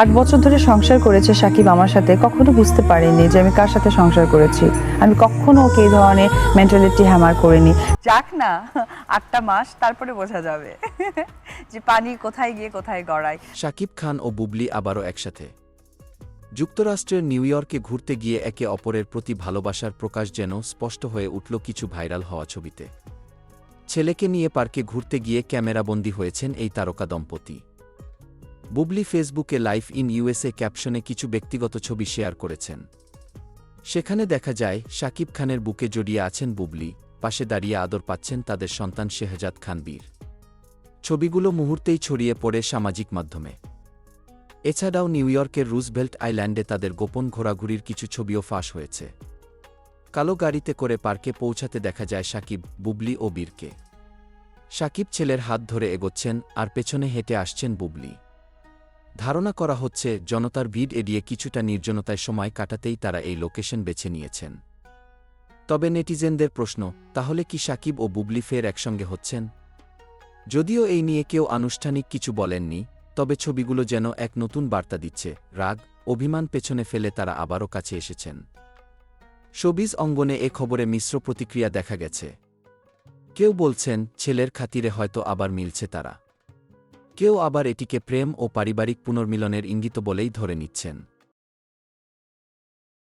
আট বছর ধরে সংসার করেছে সাকিব আমার সাথে, কখনো বুঝতে পারিনি যে আমি কার সাথে সংসার করেছি। আমি কখনো ওকে এই ধরনের মেন্টালিটি হ্যামার করিনি। যাক না, আটটা মাস, তারপরে বোঝা যাবে যে পানি কোথায় গিয়ে, কোথায় গড়ায়। শাকিব খান ও বুবলি আবারও একসাথে। যুক্তরাষ্ট্রের নিউ ইয়র্কে ঘুরতে গিয়ে একে অপরের প্রতি ভালোবাসার প্রকাশ যেন স্পষ্ট হয়ে উঠল কিছু ভাইরাল হওয়া ছবিতে। ছেলেকে নিয়ে পার্কে ঘুরতে গিয়ে ক্যামেরাবন্দী হয়েছেন এই তারকা দম্পতি। বুবলি ফেসবুকে লাইফ ইন ইউএসএ ক্যাপশনে কিছু ব্যক্তিগত ছবি শেয়ার করেছেন। সেখানে দেখা যায় শাকিব খানের বুকে জড়িয়ে আছেন বুবলি, পাশে দাঁড়িয়ে আদর পাচ্ছেন তাদের সন্তান শেহজাদ খান বীর ছবিগুলো মুহূর্তেই ছড়িয়ে পড়ে সামাজিক মাধ্যমে। এছাড়াও নিউ ইয়র্কের রুজভেল্ট আইল্যান্ডে তাদের গোপন ঘোরাঘুরির কিছু ছবিও ফাঁস হয়েছে। কালো গাড়িতে করে পার্কে পৌঁছাতে দেখা যায় সাকিব, বুবলি ও বীরকে। সাকিব ছেলের হাত ধরে এগোচ্ছেন আর পেছনে হেঁটে আসছেন বুবলি। ধারণা করা হচ্ছে, জনতার ভিড় এড়িয়ে কিছুটা নির্জনতায় সময় কাটাতেই তারা এই লোকেশন বেছে নিয়েছেন। তবে নেটিজেনদের প্রশ্ন, তাহলে কি সাকিব ও বুবলি ফের একসঙ্গে হচ্ছেন? যদিও এই নিয়ে কেউ আনুষ্ঠানিক কিছু বলেননি, তবে ছবিগুলো যেন এক নতুন বার্তা দিচ্ছে, রাগ, অভিমান পেছনে ফেলে তারা আবারও কাছে এসেছেন। শোবিজ অঙ্গনে এ খবরে মিশ্র প্রতিক্রিয়া দেখা গেছে। কেউ বলছেন, ছেলের খাতিরে হয়তো আবার মিলছে তারা। কেউ আবার এটিকে প্রেম ও পারিবারিক পুনর্মিলনের ইঙ্গিত বলেই ধরে নিচ্ছেন।